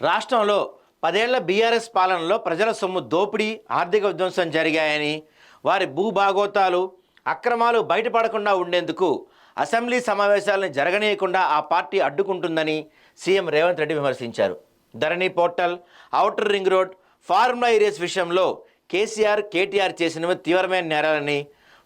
రాష్ట్రంలో పదేళ్ళ బీఆర్ఎస్ పాలనలో ప్రజల సొమ్ము దోపిడీ ఆర్థిక విధ్వంసం జరిగాయని వారి భూభాగోతాలు అక్రమాలు బయటపడకుండా ఉండేందుకు అసెంబ్లీ సమావేశాలను జరగనీయకుండా ఆ పార్టీ అడ్డుకుంటుందని సీఎం రేవంత్ రెడ్డి విమర్శించారు. Dharani portal outer ring road formula E race విషయంలో కేసీఆర్ కేటీఆర్ చేసినవి తీవ్రమైన నేరాలని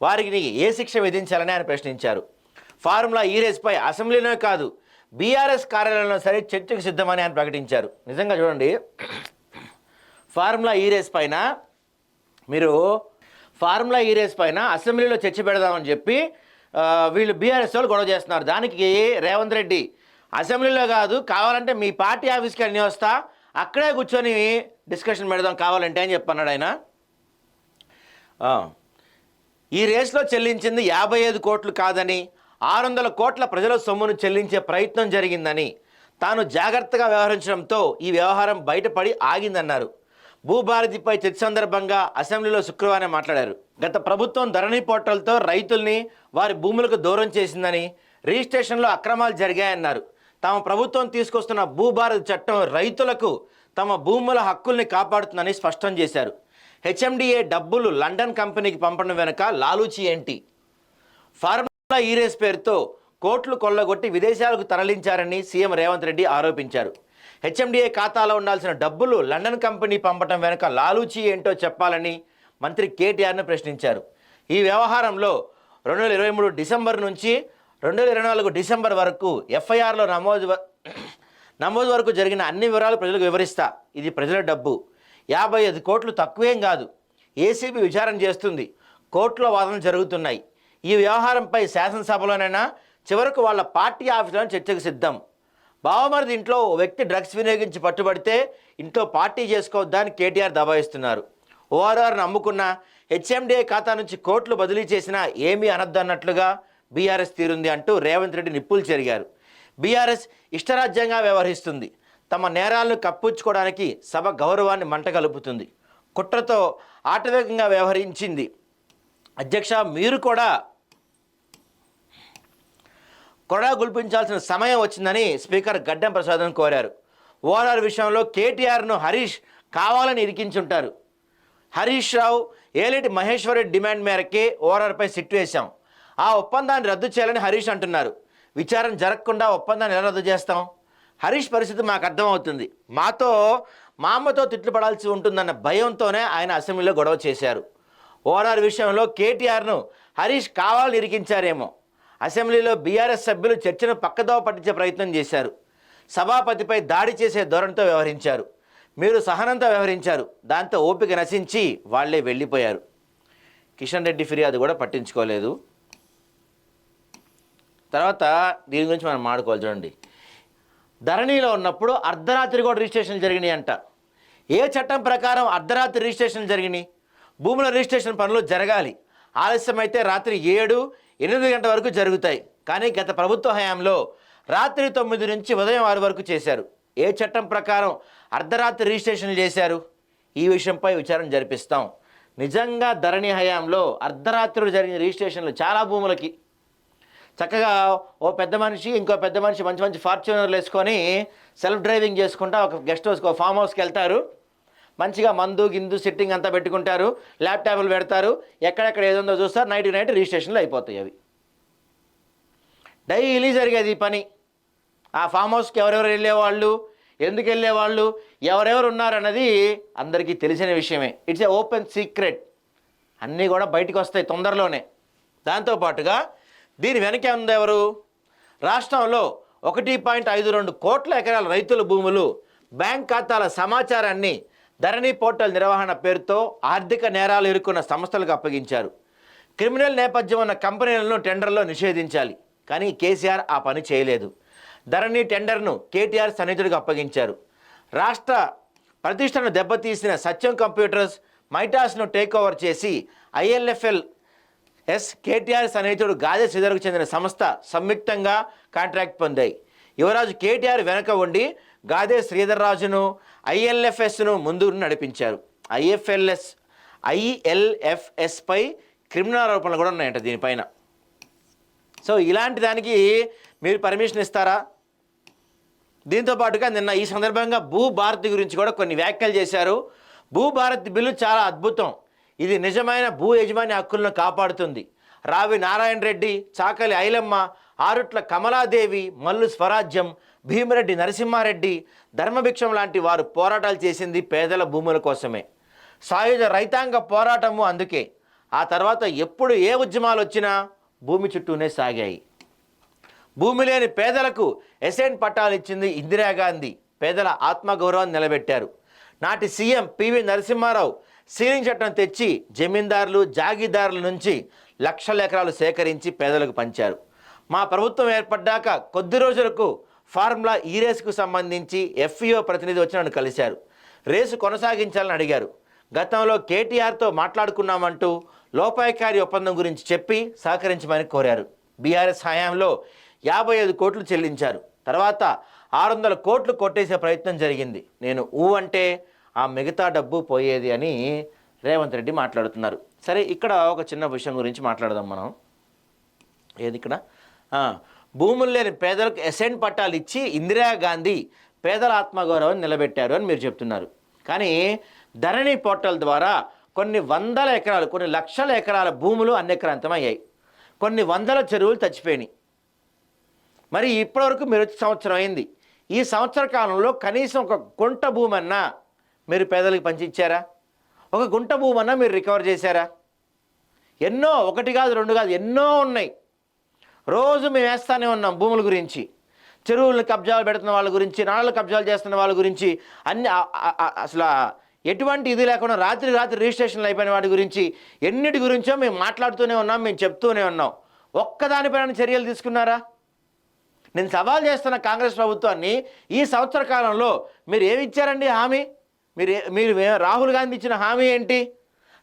వారికి ఏ శిక్ష విధించాలని ఆయన ప్రశ్నించారు. ఫార్ములా ఈ రేస్పై అసెంబ్లీలోనే కాదు బీఆర్ఎస్ కార్యాలయంలో సరే చర్చకు సిద్ధమని ఆయన ప్రకటించారు. నిజంగా చూడండి. ఫార్ములా ఈ రేస్ పైన మీరు ఫార్ములా ఈ రేస్ పైన అసెంబ్లీలో చర్చ పెడదామని చెప్పి వీళ్ళు బీఆర్ఎస్ వాళ్ళు గొడవ చేస్తున్నారు. దానికి రేవంత్ రెడ్డి అసెంబ్లీలో కాదు కావాలంటే మీ పార్టీ ఆఫీస్కి వెళ్ళి వస్తా అక్కడే కూర్చొని డిస్కషన్ పెడదాం కావాలంటే అని చెప్పన్నాడు ఆయన. ఈ రేస్లో చెల్లించింది యాభై ఐదు కోట్లు కాదని ఆరు వందల కోట్ల ప్రజల సొమ్మును చెల్లించే ప్రయత్నం జరిగిందని తాను జాగ్రత్తగా వ్యవహరించడంతో ఈ వ్యవహారం బయటపడి ఆగిందన్నారు. భూభారతిపై చర్చ సందర్భంగా అసెంబ్లీలో శుక్రవారం మాట్లాడారు. గత ప్రభుత్వం ధరణి పోర్టల్తో రైతుల్ని వారి భూములకు దూరం చేసిందని రిజిస్ట్రేషన్లో అక్రమాలు జరిగాయన్నారు. తమ ప్రభుత్వం తీసుకొస్తున్న భూభారతి చట్టం రైతులకు తమ భూముల హక్కుల్ని కాపాడుతుందని స్పష్టం చేశారు. హెచ్ఎండిఏ డబ్బులు లండన్ కంపెనీకి పంపడం వెనుక లాలూచి ఏంటి? ఫార్మ ఈ రేస్ పేరుతో కోట్లు కొల్లగొట్టి విదేశాలకు తరలించారని సీఎం రేవంత్ రెడ్డి ఆరోపించారు. హెచ్ఎండిఏ ఖాతాలో ఉండాల్సిన డబ్బులు లండన్ కంపెనీ పంపటం వెనుక లాలూచి ఏంటో చెప్పాలని మంత్రి కేటీఆర్ను ప్రశ్నించారు. ఈ వ్యవహారంలో రెండు వేల ఇరవై మూడు డిసెంబర్ నుంచి రెండు వేల ఇరవై నాలుగు డిసెంబర్ వరకు ఎఫ్ఐఆర్లో నమోదు నమోదు వరకు జరిగిన అన్ని వివరాలు ప్రజలకు వివరిస్తా. ఇది ప్రజల డబ్బు. యాభై ఐదు కోట్లు తక్కువేం కాదు. ఏసీబీ విచారణ చేస్తుంది. కోర్టులో వాదనలు జరుగుతున్నాయి. ఈ వ్యవహారంపై శాసనసభలోనైనా చివరకు వాళ్ళ పార్టీ ఆఫీసులో చర్చకు సిద్ధం. బావమరిది ఇంట్లో ఓ వ్యక్తి డ్రగ్స్ వినియోగించి పట్టుబడితే ఇంట్లో పార్టీ చేసుకోవద్దని కేటీఆర్ దబాయిస్తున్నారు. ఓఆర్ఆర్ను నమ్ముకున్న హెచ్ఎండిఏ ఖాతా నుంచి కోట్లు బదిలీ చేసినా ఏమీ అనద్దన్నట్లుగా బీఆర్ఎస్ తీరుంది అంటూ రేవంత్ రెడ్డి నిప్పులు చెరిగారు. బీఆర్ఎస్ ఇష్టరాజ్యంగా వ్యవహరిస్తుంది. తమ నేరాలను కప్పించుకోవడానికి సభ గౌరవాన్ని మంటగలుపుతుంది కుట్రతో ఆటవేగంగా వ్యవహరించింది. అధ్యక్ష మీరు కూడా కొడా గుల్పించాల్సిన సమయం వచ్చిందని స్పీకర్ గడ్డం ప్రసాదం కోరారు. ఓఆర్ఆర్ విషయంలో కేటీఆర్ను హరీష్ కావాలని ఇరికించుంటారు. హరీష్ రావు ఏలేటి మహేశ్వర్ రెడ్డి డిమాండ్ మేరకే ఓఆర్ఆర్పై సిట్ వేశాం. ఆ ఒప్పందాన్ని రద్దు చేయాలని హరీష్ అంటున్నారు. విచారణ జరగకుండా ఒప్పందాన్ని ఎలా రద్దు చేస్తాం? హరీష్ పరిస్థితి మాకు అర్థమవుతుంది. మాతో మా అమ్మతో తిట్లు పడాల్సి ఉంటుందన్న భయంతోనే ఆయన అసెంబ్లీలో గొడవ చేశారు. ఓఆర్ఆర్ విషయంలో కేటీఆర్ను హరీష్ కావాలని ఇరికించారేమో. అసెంబ్లీలో బీఆర్ఎస్ సభ్యులు చర్చను పక్కదోవ పట్టించే ప్రయత్నం చేశారు. సభాపతిపై దాడి చేసే ధోరణితో వ్యవహరించారు. మీరు సహనంతో వ్యవహరించారు. దాంతో ఓపిక నశించి వాళ్ళే వెళ్ళిపోయారు. కిషన్ రెడ్డి ఫిర్యాదు కూడా పట్టించుకోలేదు. తర్వాత దీని గురించి మనం మాడుకోవాలి చూడండి. ధరణిలో ఉన్నప్పుడు అర్ధరాత్రి కూడా రిజిస్ట్రేషన్ జరిగినాయి అంట ఏ చట్టం ప్రకారం అర్ధరాత్రి రిజిస్ట్రేషన్ జరిగినాయి? భూముల రిజిస్ట్రేషన్ పనులు జరగాలి. ఆలస్యమైతే రాత్రి ఏడు ఎనిమిది గంటల వరకు జరుగుతాయి. కానీ గత ప్రభుత్వ హయాంలో రాత్రి తొమ్మిది నుంచి ఉదయం ఆరు వరకు చేశారు. ఏ చట్టం ప్రకారం అర్ధరాత్రి రిజిస్ట్రేషన్ చేశారు? ఈ విషయంపై విచారణ జరిపిస్తాం. నిజంగా ధరణి హయాంలో అర్ధరాత్రులు జరిగిన రిజిస్ట్రేషన్లు చాలా భూములకి. చక్కగా ఓ పెద్ద మనిషి ఇంకో పెద్ద మనిషి మంచి మంచి ఫార్చునర్లు వేసుకొని సెల్ఫ్ డ్రైవింగ్ చేసుకుంటా ఒక గెస్ట్ హౌస్కి ఒక ఫామ్ హౌస్కి వెళ్తారు. మంచిగా మందు గిందు సిట్టింగ్ అంతా పెట్టుకుంటారు. ల్యాప్టాప్లు పెడతారు. ఎక్కడెక్కడ ఏదో చూస్తారు. నైట్ నైట్ రిజిస్ట్రేషన్లు అయిపోతాయి అవి. డైలీ జరిగేది ఈ పని. ఆ ఫామ్ హౌస్కి ఎవరెవరు వెళ్ళేవాళ్ళు? ఎందుకు వెళ్ళేవాళ్ళు? ఎవరెవరు ఉన్నారన్నది అందరికీ తెలిసిన విషయమే. ఇట్స్ ఏ ఓపెన్ సీక్రెట్ అన్నీ కూడా బయటికి వస్తాయి తొందరలోనే. దాంతోపాటుగా దీని వెనకే ఉంది ఎవరు? రాష్ట్రంలో ఒకటి పాయింట్ ఐదు రెండు కోట్ల ఎకరాల రైతుల భూములు. బ్యాంక్ ఖాతాల సమాచారాన్ని ధరణి పోర్టల్ నిర్వహణ పేరుతో ఆర్థిక నేరాలు ఇరుక్కున్న సంస్థలకు అప్పగించారు. క్రిమినల్ నేపథ్యం ఉన్న కంపెనీలను టెండర్లో నిషేధించాలి. కానీ కేసీఆర్ ఆ పని చేయలేదు. ధరణి టెండర్ను కేటీఆర్ సన్నిహితుడికి అప్పగించారు. రాష్ట్ర ప్రతిష్టను దెబ్బతీసిన సత్యం కంప్యూటర్స్ మైటాస్ను టేక్ ఓవర్ చేసి ఐఎల్ఎఫ్ఎల్ ఎస్ కేటీఆర్ సన్నిహితుడు గాజే శ్రీధర్కు చెందిన సంస్థ సంయుక్తంగా కాంట్రాక్ట్ పొందాయి. యువరాజు కేటీఆర్ వెనక ఉండి గాదే శ్రీధర్రాజును ఐఎల్ఎఫ్ఎస్ను ముందు నడిపించారు. ఐఎఫ్ఎల్ఎస్ ఐఎల్ఎఫ్ఎస్పై క్రిమినల్ ఆరోపణలు కూడా ఉన్నాయంట దీనిపైన. సో ఇలాంటి దానికి మీరు పర్మిషన్ ఇస్తారా? దీంతో పాటుగా నిన్న ఈ సందర్భంగా భూ భారతి గురించి కూడా కొన్ని వ్యాఖ్యలు చేశారు. భూ భారతి బిల్లు చాలా అద్భుతం. ఇది నిజమైన భూ యజమాని హక్కులను కాపాడుతుంది. రావి నారాయణ రెడ్డి చాకలి ఐలమ్మ ఆరుట్ల కమలాదేవి మల్లు స్వరాజ్యం భీమిరెడ్డి నరసింహారెడ్డి ధర్మభిక్షం లాంటి వారు పోరాటాలు చేసింది పేదల భూముల కోసమే. సాయుధ రైతాంగ పోరాటము అందుకే. ఆ తర్వాత ఎప్పుడు ఏ ఉద్యమాలు వచ్చినా భూమి చుట్టూనే సాగాయి. భూమి లేని పేదలకు ఎసెంట్ పట్టాలు ఇచ్చింది ఇందిరాగాంధీ పేదల ఆత్మగౌరవాన్ని నిలబెట్టారు. నాటి సీఎం పివి నరసింహారావు సీలింగ్ చట్టం తెచ్చి జమీందారులు జాగీదారుల నుంచి లక్షల ఎకరాలు సేకరించి పేదలకు పంచారు. మా ప్రభుత్వం ఏర్పడ్డాక కొద్ది రోజులకు ఫార్ములా ఈ రేసుకు సంబంధించి ఎఫ్ఈఓ ప్రతినిధి వచ్చి నన్ను కలిశారు. రేసు కొనసాగించాలని అడిగారు. గతంలో కేటీఆర్తో మాట్లాడుకున్నామంటూ లోపాయకారి ఒప్పందం గురించి చెప్పి సహకరించమని కోరారు. బీఆర్ఎస్ హయాంలో యాభై ఐదు కోట్లు చెల్లించారు. తర్వాత ఆరు వందల కోట్లు కొట్టేసే ప్రయత్నం జరిగింది. నేను ఊ అంటే ఆ మిగతా డబ్బు పోయేది అని రేవంత్ రెడ్డి మాట్లాడుతున్నారు. సరే ఇక్కడ ఒక చిన్న విషయం గురించి మాట్లాడదాం మనం. ఏది ఇక్కడ? భూములు లేని పేదలకు ఎసెంట్ పట్టాలు ఇచ్చి ఇందిరాగాంధీ పేదల ఆత్మగౌరవం నిలబెట్టారు అని మీరు చెప్తున్నారు. కానీ ధరణి పోర్టల్ ద్వారా కొన్ని వందల ఎకరాలు కొన్ని లక్షల ఎకరాల భూములు అన్యక్రాంతమయ్యాయి. కొన్ని వందల చెరువులు చచ్చిపోయినాయి. మరి ఇప్పటివరకు మీరు వచ్చి సంవత్సరం అయింది. ఈ సంవత్సర కాలంలో కనీసం ఒక గుంట భూమి అన్నా మీరు పేదలకు పంచిచ్చారా? ఒక గుంట భూమన్నా మీరు రికవర్ చేశారా? ఎన్నో ఒకటి కాదు రెండు కాదు ఎన్నో ఉన్నాయి. రోజు మేము వేస్తూనే ఉన్నాం భూముల గురించి. చెరువులను కబ్జాలు పెడుతున్న వాళ్ళ గురించి నాళ్ళు కబ్జాలు చేస్తున్న వాళ్ళ గురించి అన్ని అసలు ఎటువంటి ఇది లేకుండా రాత్రి రాత్రి రిజిస్ట్రేషన్లు అయిపోయిన వాటి గురించి ఎన్నిటి గురించో మేము మాట్లాడుతూనే ఉన్నాం మేము చెప్తూనే ఉన్నాం. ఒక్కదానిపైన చర్యలు తీసుకున్నారా? నేను సవాల్ చేస్తున్న కాంగ్రెస్ ప్రభుత్వాన్ని ఈ సంవత్సర కాలంలో మీరు ఏమి ఇచ్చారండి హామీ? మీరు మీరు రాహుల్ గాంధీ ఇచ్చిన హామీ ఏంటి?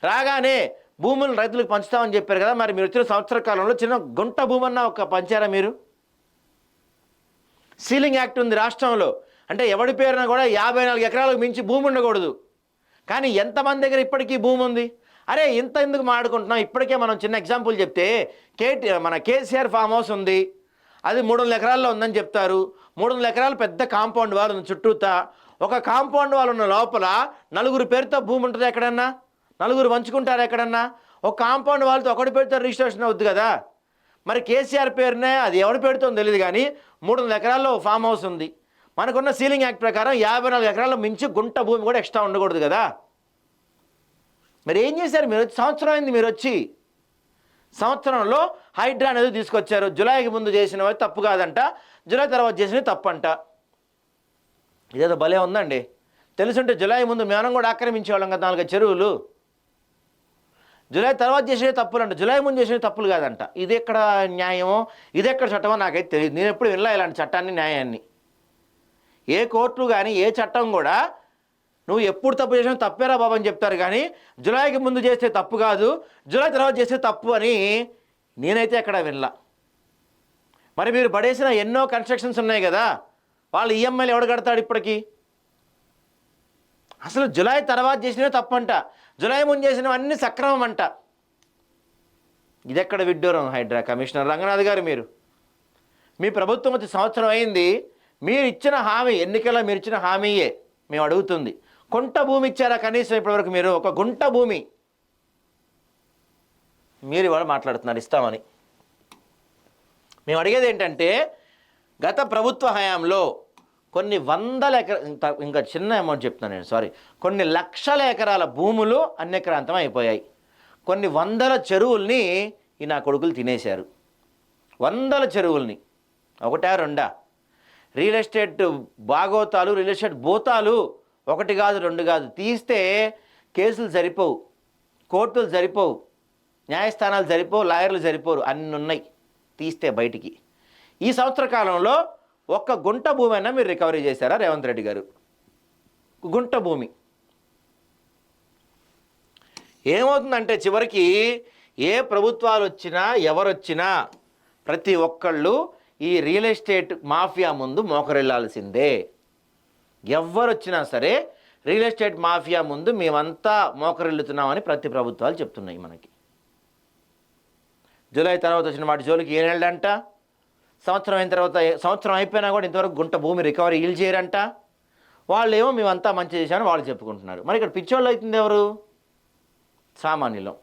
రాగానే భూములను రైతులకు పంచుతామని చెప్పారు కదా మరి మీరు వచ్చిన సంవత్సర కాలంలో చిన్న గుంట భూమన్న ఒక పంచారా మీరు? సీలింగ్ యాక్ట్ ఉంది రాష్ట్రంలో. అంటే ఎవడి పేరున కూడా యాభై నాలుగు ఎకరాలకు మించి భూమి ఉండకూడదు. కానీ ఎంతమంది దగ్గర ఇప్పటికీ భూమి ఉంది? అరే ఇంత ఎందుకు మాడుకుంటున్నాం ఇప్పటికే మనం చిన్న ఎగ్జాంపుల్ చెప్తే కేటీ మన కేసీఆర్ ఫామ్ హౌస్ ఉంది. అది మూడు వందల ఎకరాల్లో ఉందని చెప్తారు. మూడు వందల ఎకరాలు పెద్ద కాంపౌండ్ వాల్ ఉంది చుట్టూతా. ఒక కాంపౌండ్ వాల్ ఉన్న లోపల నలుగురు పేరుతో భూమి ఉంటుంది ఎక్కడన్నా? నలుగురు పంచుకుంటారు ఎక్కడన్నా? ఒక కాంపౌండ్ వాళ్ళతో ఒకటి పెడితే రిజిస్ట్రేషన్ అవుద్ది కదా. మరి కేసీఆర్ పేరునే అది ఎవడు పేరుతో తెలియదు కానీ మూడు వందల ఎకరాల్లో ఫామ్ హౌస్ ఉంది. మనకున్న సీలింగ్ యాక్ట్ ప్రకారం యాభై నాలుగు ఎకరాల్లో మించి గుంట భూమి కూడా ఎక్స్ట్రా ఉండకూడదు కదా. మరి ఏం చేశారు మీరు? వచ్చి సంవత్సరం అయింది మీరు వచ్చి. సంవత్సరంలో హైడ్రా అనేది తీసుకొచ్చారు. జులైకి ముందు చేసినవి తప్పు కాదంట. జులై తర్వాత చేసినవి తప్పంట. ఇదేదో భలే ఉందండి. తెలుసుంటే జులై ముందు మేనం కూడా ఆక్రమించేవాళ్ళం కదా నాలుగు చెరువులు. జూలై తర్వాత చేసే తప్పులు అంట జూలై ముందు చేసే తప్పులు కాదంట. ఇది ఎక్కడ న్యాయమో ఇది ఎక్కడ చట్టమో నాకైతే తెలియదు నేను ఎప్పుడు వినలే ఇలాంటి చట్టాన్ని న్యాయాన్ని. ఏ కోర్టు కానీ ఏ చట్టం కూడా నువ్వు ఎప్పుడు తప్పు చేసినా తప్పేరా బాబు అని చెప్తారు. కానీ జూలైకి ముందు చేస్తే తప్పు కాదు జూలై తర్వాత చేస్తే తప్పు అని నేనైతే ఎక్కడ వినలా. మరి మీరు పడేసిన ఎన్నో కన్స్ట్రక్షన్స్ ఉన్నాయి కదా. వాళ్ళు ఈఎంఐలు ఎవడు కడతాడు ఇప్పటికీ? అసలు జులై తర్వాత చేసినవి తప్పంట. జులై ముందు చేసినవి అన్ని సక్రమం అంట ఇదెక్కడ విడ్డూరం హైడ్రా? కమిషనర్ రంగనాథ్ గారు మీరు. మీ ప్రభుత్వం వచ్చి సంవత్సరం అయింది మీరు ఇచ్చిన హామీ ఎన్నికల్లో మీరు ఇచ్చిన హామీయే మేము అడుగుతుంది. కొంట భూమి ఇచ్చారా కనీసం ఇప్పటివరకు మీరు? ఒక గుంట భూమి. మీరు ఇవాళ మాట్లాడుతున్నారు ఇస్తామని. మేము అడిగేది ఏంటంటే గత ప్రభుత్వ హయాంలో కొన్ని వందల ఎకర ఇంకా చిన్న అమౌంట్ చెప్తున్నాను నేను సారీ కొన్ని లక్షల ఎకరాల భూములు అన్యక్రాంతం అయిపోయాయి. కొన్ని వందల చెరువుల్ని ఈ నా కొడుకులు తినేశారు. వందల చెరువుల్ని. ఒకటా రెండా? రియల్ ఎస్టేట్ బాగోతాలు రియల్ ఎస్టేట్ భూతాలు ఒకటి కాదు రెండు కాదు తీస్తే కేసులు సరిపోవు. కోర్టులు సరిపోవు. న్యాయస్థానాలు సరిపోవు లాయర్లు సరిపోరు. అన్ని ఉన్నాయి తీస్తే బయటికి. ఈ సంవత్సర కాలంలో ఒక్క గుంట భూమి అయినా మీరు రికవరీ చేశారా రేవంత్ రెడ్డి గారు? గుంట భూమి. ఏమవుతుందంటే చివరికి ఏ ప్రభుత్వాలు వచ్చినా ఎవరొచ్చినా ప్రతి ఒక్కళ్ళు ఈ రియల్ ఎస్టేట్ మాఫియా ముందు మోకరిల్లాల్సిందే. ఎవరొచ్చినా సరే రియల్ ఎస్టేట్ మాఫియా ముందు మేమంతా మోకరిల్లుతున్నామని ప్రతి ప్రభుత్వాలు చెప్తున్నాయి మనకి. జూలై తర్వాత వచ్చిన వాటి జోలికి ఏం వెళ్ళంట? సంవత్సరం అయిన తర్వాత సంవత్సరం అయిపోయినా కూడా ఇంతవరకు గుంట భూమి రికవరీ ఈల్ చేయరంట. వాళ్ళు ఏమో మేమంతా మంచి చేశామని వాళ్ళు చెప్పుకుంటున్నారు. మరి ఇక్కడ పిచ్చోళ్ళు అవుతుంది ఎవరు? సామాన్యులం.